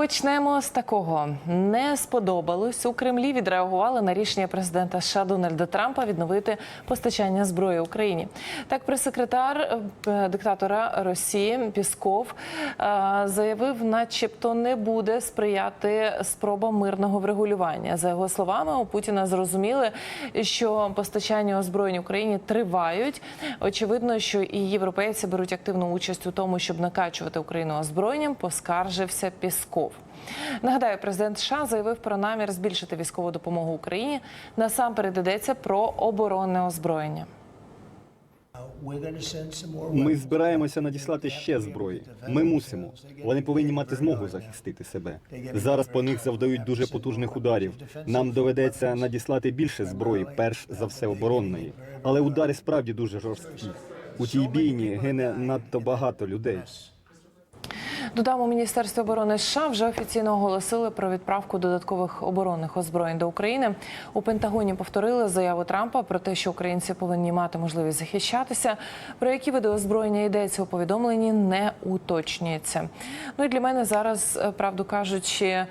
Почнемо з такого. Не сподобалось у Кремлі. Відреагували на рішення президента США Дональда Трампа відновити постачання зброї Україні. Так, прес-секретар е, диктатора Росії Пісков е, заявив, начебто не буде сприяти спробам мирного врегулювання. За його словами, у Путіна зрозуміли, що постачання озброєнь Україні тривають. Очевидно, що і європейці беруть активну участь у тому, щоб накачувати Україну озброєнням. Поскаржився Пісков. Нагадаю, президент США заявив про намір збільшити військову допомогу Україні. Насамперед йдеться про оборонне озброєння. Ми збираємося надіслати ще зброї. Ми мусимо. Вони повинні мати змогу захистити себе. Зараз по них завдають дуже потужних ударів. Нам доведеться надіслати більше зброї, перш за все оборонної. Але удари справді дуже жорсткі. У тій бійні гине надто багато людей. Додам, у Міністерстві оборони США вже офіційно оголосили про відправку додаткових оборонних озброєнь до України. У Пентагоні повторили заяву Трампа про те, що українці повинні мати можливість захищатися. Про які види озброєння йдеться у повідомленні, не уточнюється. Ну і для мене зараз, е, правду кажучи, е,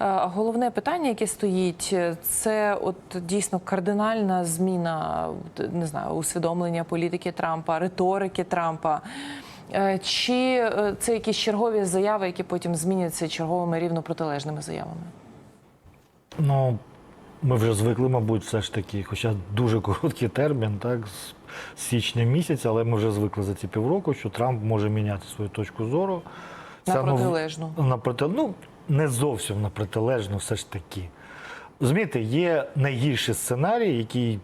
головне питання, яке стоїть, е, це от дійсно кардинальна зміна не знаю, усвідомлення політики Трампа, риторики Трампа. Е, Чи е, це якісь чергові заяви, які потім зміняться черговими рівно протилежними заявами? Ну, ми вже звикли, мабуть, все ж таки, хоча дуже короткий термін, так, з січня місяця, але ми вже звикли за ці півроку, що Трамп може міняти свою точку зору. На протилежну. На проти... Ну, не зовсім на протилежну, все ж таки. Розумієте, є найгірший сценарій, який,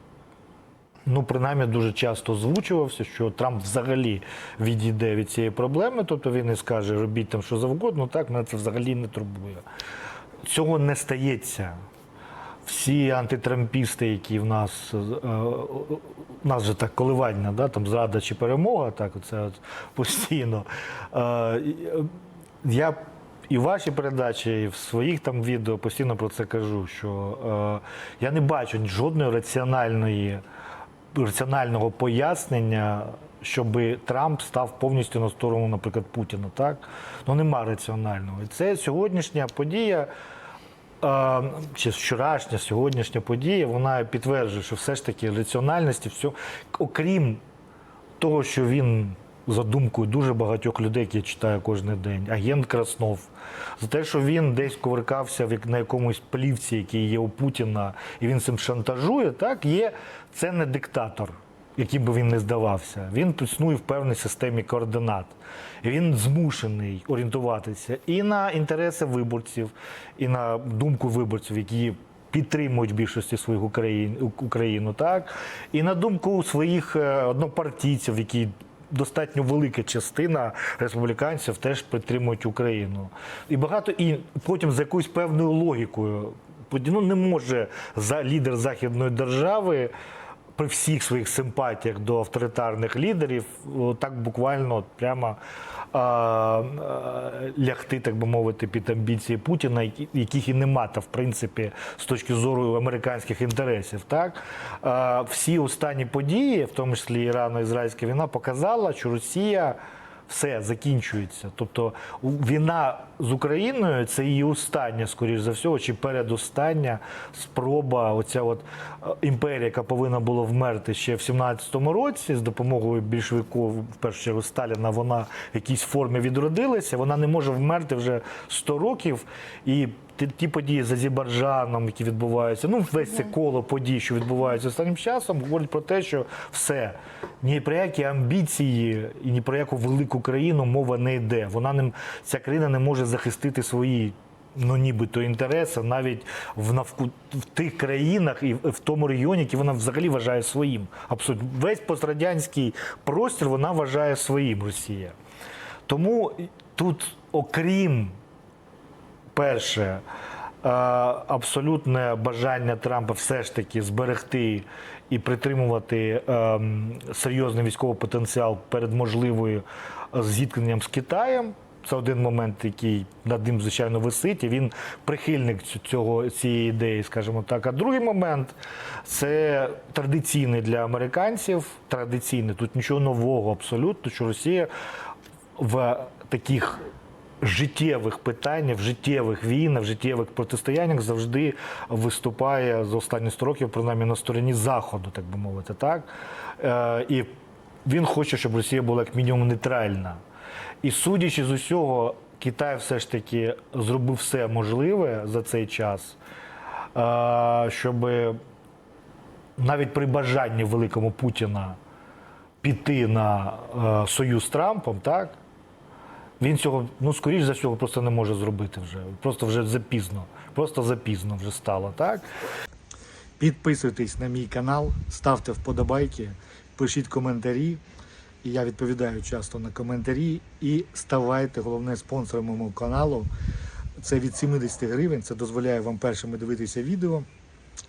ну, принаймні, дуже часто озвучувався, що Трамп взагалі відійде від цієї проблеми, тобто він і скаже, робіть там що завгодно, так, мене це взагалі не турбує. Цього не стається. Всі антитрампісти, які в нас е, у нас же так коливання, да, там зрада чи перемога, так це постійно. Е, Я і в вашій передачі, і в своїх там відео постійно про це кажу, що е, я не бачу жодної раціональної раціонального пояснення, щоб Трамп став повністю на сторону, наприклад, Путіна. Так? Ну нема раціонального. І це сьогоднішня подія. Чи вчорашня, сьогоднішня подія, вона підтверджує, що все ж таки раціональності, все, окрім того, що він за думкою дуже багатьох людей, які я читаю кожен день, агент Краснов, за те, що він десь ковиркався на якомусь плівці, який є у Путіна, і він цим шантажує, так є це не диктатор. Яким би він не здавався, він існує в певній системі координат. Він змушений орієнтуватися і на інтереси виборців, і на думку виборців, які підтримують більшості своїх Україн, Україну, так і на думку своїх е, однопартійців, які достатньо велика частина республіканців теж підтримують Україну. І багато і потім з якоюсь певною логікою. Ну, не може за лідер західної держави при всіх своїх симпатіях до авторитарних лідерів так буквально прямо а, лягти, так би мовити, під амбіції Путіна, яких і нема, та в принципі, з точки зору американських інтересів. Так всі останні події, в тому числі Ірано-Ізраїльська війна, показала, що Росія. Все закінчується. Тобто війна з Україною це її остання, скоріш за всього, чи передостання спроба. Оця от е, імперія, яка повинна була вмерти ще в 17-му році, з допомогою більшовиків, в першу чергу Сталіна, вона в якійсь формі відродилася. Вона не може вмерти вже 100 років. І ті, ті події з Азербайджаном, які відбуваються, ну весь це коло подій, що відбуваються останнім часом, говорить про те, що все ні про які амбіції і ні про яку велику країну мова не йде. Вона не ця країна не може захистити свої. Ну, нібито інтереси навіть в навку в тих країнах і в тому регіоні, який вона взагалі вважає своїм. Абсолютно весь пострадянський простір вона вважає своїм Росія. Тому тут, окрім перше, е, абсолютне бажання Трампа все ж таки зберегти і притримувати ем, серйозний військовий потенціал перед можливою е, зіткненням з Китаєм. Це один момент, який над ним, звичайно, висить, і він прихильник цього, цієї ідеї, скажімо так. А другий момент це традиційний для американців. Традиційний, тут нічого нового абсолютно, що Росія в таких життєвих питаннях, в життєвих війнах, в життєвих протистояннях завжди виступає за останні 100 років, принаймні на стороні Заходу, так би мовити. Так? Е, і він хоче, щоб Росія була як мінімум нейтральна. І судячи з усього, Китай все ж таки зробив все можливе за цей час, е, щоб навіть при бажанні великому Путіна піти на е, союз з Трампом, так? Він цього, ну, скоріш за всього, просто не може зробити вже. Просто вже запізно. Просто запізно вже стало, так? Підписуйтесь на мій канал, ставте вподобайки, пишіть коментарі. І я відповідаю часто на коментарі. І ставайте головне спонсором мого каналу. Це від 70 гривень. Це дозволяє вам першими дивитися відео.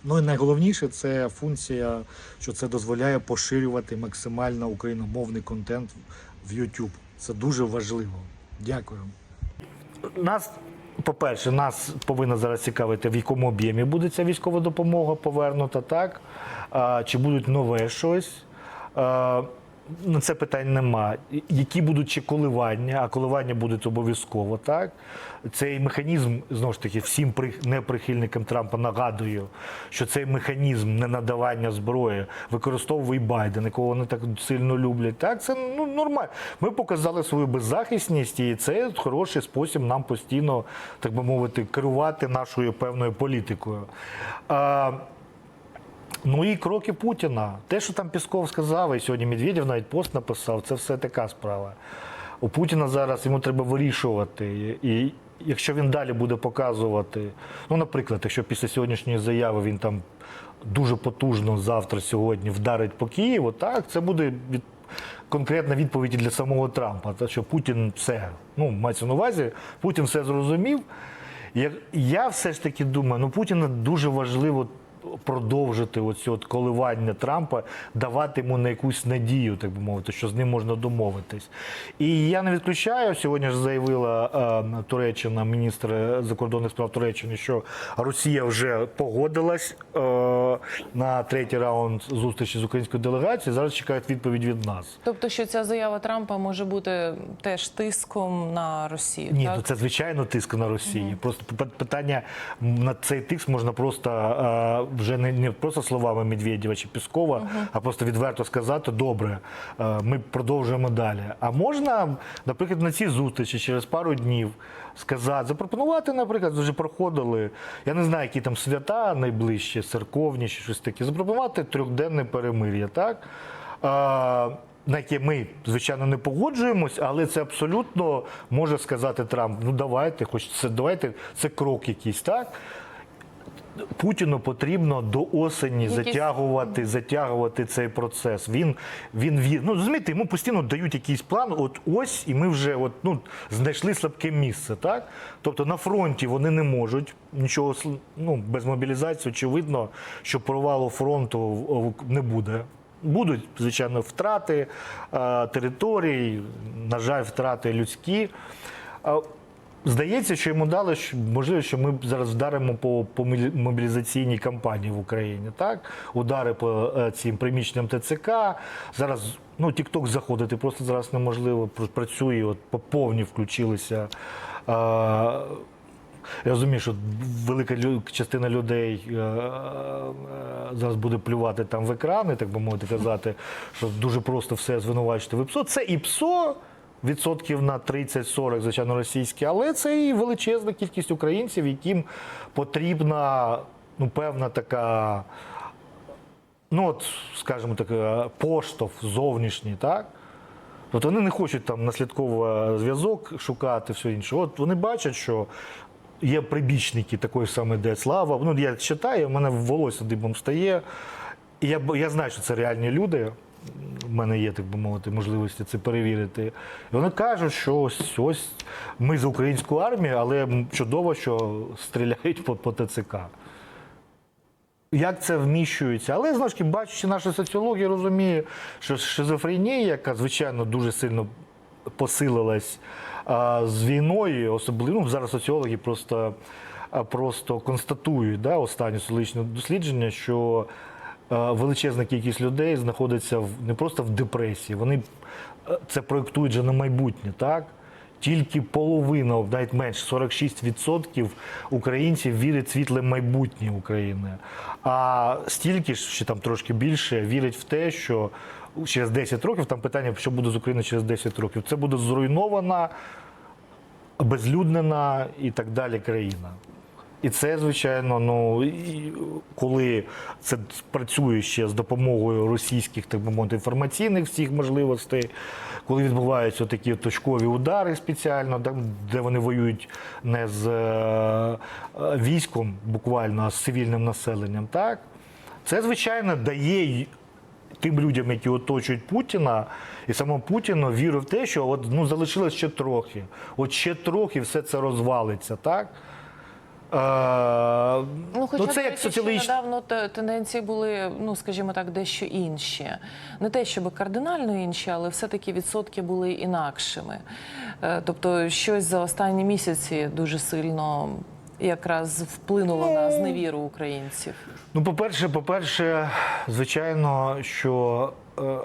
Ну і найголовніше це функція, що це дозволяє поширювати максимально україномовний контент в YouTube. Це дуже важливо. Дякую. Нас, по-перше, нас повинно зараз цікавити, в якому об'ємі буде ця військова допомога повернута, так? А, чи будуть нове щось? А, на це питань нема. Які будуть чи коливання, а коливання будуть обов'язково, так? Цей механізм, знову ж таки, всім при- неприхильникам Трампа нагадую, що цей механізм ненадавання зброї використовує Байден, якого вони так сильно люблять. Так, це ну, нормально. Ми показали свою беззахисність, і це хороший спосіб нам постійно, так би мовити, керувати нашою певною політикою. Ну і кроки Путіна. Те, що там Пісков сказав, і сьогодні Медведєв навіть пост написав, це все така справа. У Путіна зараз йому треба вирішувати. І якщо він далі буде показувати, ну, наприклад, якщо після сьогоднішньої заяви він там дуже потужно завтра, сьогодні вдарить по Києву, так, це буде від, конкретна відповідь для самого Трампа. Те, що Путін все, ну, мається на увазі, Путін все зрозумів. Я, я все ж таки думаю, ну Путіна дуже важливо продовжити оці от коливання Трампа, давати йому на якусь надію, так би мовити, що з ним можна домовитись. І я не відключаю. Сьогодні ж заявила е, Туреччина, міністр закордонних справ Туреччини, що Росія вже погодилась е, на третій раунд зустрічі з українською делегацією. Зараз чекають відповідь від нас. Тобто, що ця заява Трампа може бути теж тиском на Росію. Ні, так? ну це звичайно тиск на Росії. Просто п- питання на цей тиск можна просто е, вже не, не просто словами Медведєва чи Піскова, а просто відверто сказати: добре, е, ми продовжуємо далі. А можна, наприклад, на цій зустрічі через пару днів сказати, запропонувати, наприклад, вже проходили. Я не знаю, які там свята найближчі, церковні чи щось таке. Запропонувати трьохденне перемир'я, так? Е, на яке ми, звичайно, не погоджуємось, але це абсолютно може сказати Трамп. Ну давайте, хоч це давайте, це крок якийсь, так? Путіну потрібно до осені Якісь- затягувати, затягувати цей процес. Він він вір. Ну розумієте, йому постійно дають якийсь план. От ось, і ми вже от, ну, знайшли слабке місце. Так? Тобто на фронті вони не можуть нічого ну, без мобілізації. Очевидно, що провалу фронту не буде. Будуть, звичайно, втрати е, територій, на жаль, втрати людські. А, Здається, що йому дали можливо, що ми зараз вдаримо по, по мобілізаційній кампанії в Україні. Так, удари по е, цим приміщенням ТЦК. Зараз ну Тікток заходити просто зараз неможливо. Працює, от по повні включилися. Е, я розумію, що велика частина людей е, е, зараз буде плювати там в екрани, так би мовити казати, що дуже просто все звинувачити в ІПСО. Це ІПСО відсотків на 30-40, звичайно, російські, але це і величезна кількість українців, яким потрібна ну, певна така, ну от, скажімо так, е, поштовх зовнішній, так? От вони не хочуть там наслідковий зв'язок шукати, все інше. От вони бачать, що є прибічники такої самої де слава. Ну, я читаю, в мене волосся дибом стає. І я, я знаю, що це реальні люди. У мене є, так би мовити, можливості це перевірити. І вони кажуть, що ось ось ми за українську армію, але чудово, що стріляють по, по ТЦК. Як це вміщується? Але знову ж таки, бачачи нашу соціологію, розумію, що шизофренія, яка звичайно дуже сильно посилилась а, з війною, особливо ну, зараз соціологи просто, просто констатують да, останні соціологічні дослідження, що величезна кількість людей знаходиться в, не просто в депресії, вони е, це проєктують вже на майбутнє, так? тільки половина, навіть менше 46% українців вірять в світле майбутнє України. А стільки ж, чи там трошки більше, вірять в те, що через 10 років там питання, що буде з Україною через 10 років, це буде зруйнована, безлюднена і так далі країна. І це, звичайно, ну коли це працює ще з допомогою російських так би мовити, інформаційних всіх можливостей, коли відбуваються такі точкові удари спеціально, де- вони воюють не з е, військом буквально, а з цивільним населенням, так це звичайно дає тим людям, які оточують Путіна, і самому Путіну віру в те, що от ну залишилось ще трохи. От ще трохи все це розвалиться, так? Е, Ну, хоча це як соціологічна недавно тенденції були, ну скажімо так, дещо інші. Не те, щоб кардинально інші, але все-таки відсотки були інакшими. Е, Тобто, щось за останні місяці дуже сильно якраз вплинуло на зневіру українців. Ну, по-перше, по-перше, звичайно, що е,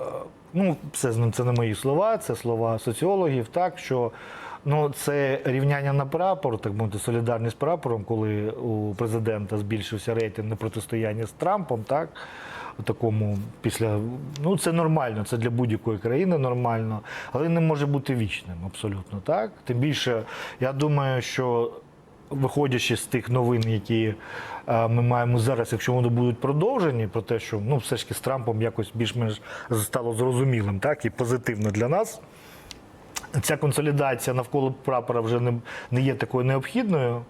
ну, це, це не мої слова, це слова соціологів, так що ну, це рівняння на прапор, так мовити, солідарність з прапором, коли у президента збільшився рейтинг на протистояння з Трампом, так. Такому після ну це нормально, це для будь-якої країни нормально, але не може бути вічним абсолютно так. Тим більше, я думаю, що виходячи з тих новин, які е, ми маємо зараз, якщо вони будуть продовжені, про те, що ну все ж таки з Трампом якось більш-менш стало зрозумілим, так і позитивно для нас. Ця консолідація навколо прапора вже не, не є такою необхідною.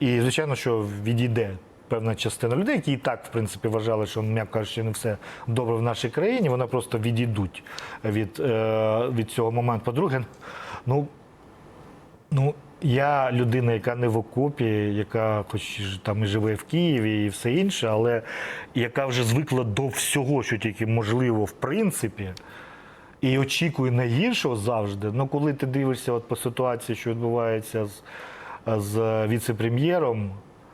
І, звичайно, що відійде певна частина людей, які і так, в принципі, вважали, що, м'яко кажучи, не все добре в нашій країні, вони просто відійдуть від, е, від цього моменту. По-друге, ну, ну, я людина, яка не в окопі, яка хоч там і живе в Києві і все інше, але яка вже звикла до всього, що тільки можливо, в принципі. І очікує найгіршого завжди. Ну, коли ти дивишся от по ситуації, що відбувається з, з віце-прем'єром,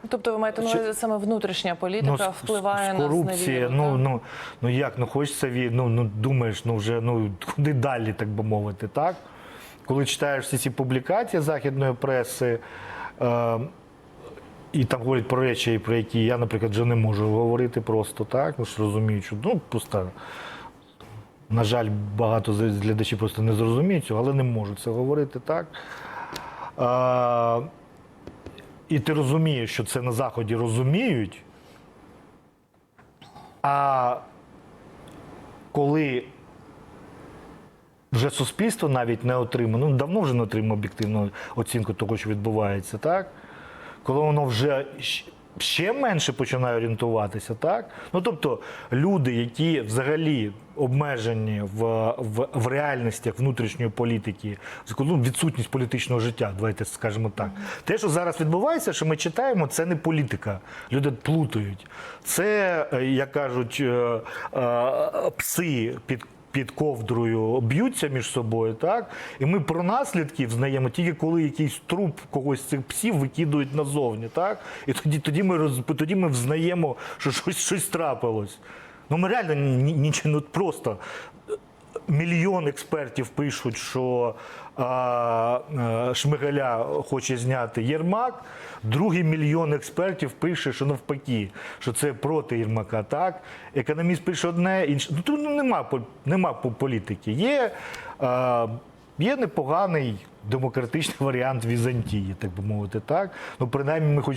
Тобто, ви маєте на увазі саме внутрішня політика з- впливає на корупція. Ну, ну, ну як, ну хочеться від, ну, ну думаєш, ну вже ну куди далі, так би мовити, так? Коли читаєш всі ці публікації західної преси, е, і там говорять про речі, про які я, наприклад, вже не можу говорити просто так. Ну ж розумію, що ну просто. На жаль, багато глядачів просто не зрозуміють цього, але не можуть це говорити так. А, і ти розумієш, що це на Заході розуміють. А коли вже суспільство навіть не отримає, ну давно вже не отримає об'єктивну оцінку того, що відбувається, так? Коли воно вже ще менше починає орієнтуватися, так? Ну тобто люди, які взагалі обмежені в, в, в реальностях внутрішньої політики, ну, відсутність політичного життя, давайте скажемо так. Те, що зараз відбувається, що ми читаємо, це не політика. Люди плутають. Це, е, як кажуть, е, е, пси під під ковдрою б'ються між собою, так? І ми про наслідки взнаємо тільки коли якийсь труп когось з цих псів викидують назовні, так? І тоді, тоді, ми, роз, тоді ми взнаємо, що щось, щось трапилось. Ну ми реально ні- ні, ну просто мільйон експертів пишуть, що Шмигаля хоче зняти Єрмак. Другий мільйон експертів пише, що навпаки, що це проти Єрмака. Так? Економіст пише одне, інше. Ну, тут ну, нема, нема політики. Є, є непоганий демократичний варіант Візантії, так би мовити. Так? Ну, принаймні, ми хоч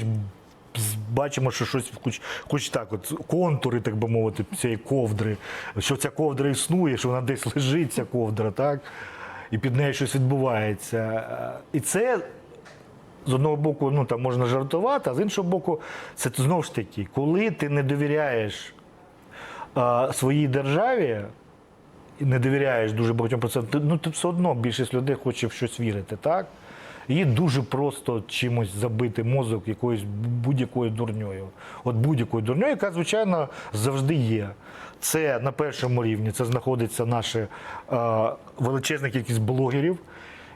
бачимо, що щось, хоч, хоч так, от контури, так би мовити, цієї ковдри, що ця ковдра існує, що вона десь лежить, ця ковдра, так? І під нею щось відбувається. І це з одного боку, ну там можна жартувати, а з іншого боку, це знову ж таки, коли ти не довіряєш а, своїй державі. І не довіряєш дуже багатьом процентам, ну ти все одно більшість людей хоче в щось вірити, так? І дуже просто чимось забити мозок якоюсь будь-якою дурньою. От будь-якою дурньою, яка, звичайно, завжди є. Це на першому рівні, це знаходиться наша е, величезна кількість блогерів,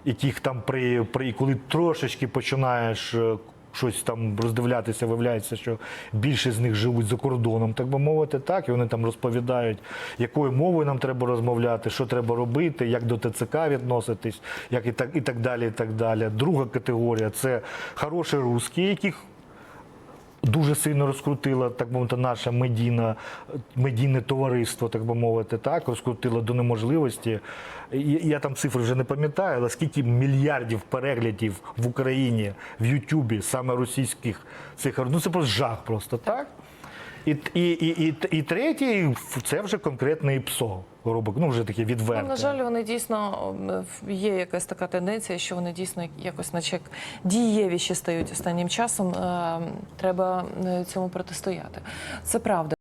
яких там при, при коли трошечки починаєш е, щось там роздивлятися, виявляється, що більшість з них живуть за кордоном, так би мовити, так, і вони там розповідають, якою мовою нам треба розмовляти, що треба робити, як до ТЦК відноситись, як і так, і так далі. І так далі. Друга категорія це хороші русські, яких дуже сильно розкрутила, так би мовити, наше медійне, медійне товариство, так би мовити, так, розкрутила до неможливості. Я, там цифри вже не пам'ятаю, але скільки мільярдів переглядів в Україні, в Ютубі, саме російських цих, ну це просто жах просто, так? І, і, і, і, і третій, це вже конкретний ПСО, Робок, ну вже таке відверте. Ну, на жаль, вони дійсно є якась така тенденція, що вони дійсно якось наче дієвіші стають останнім часом. Е, Треба е, цьому протистояти. Це правда.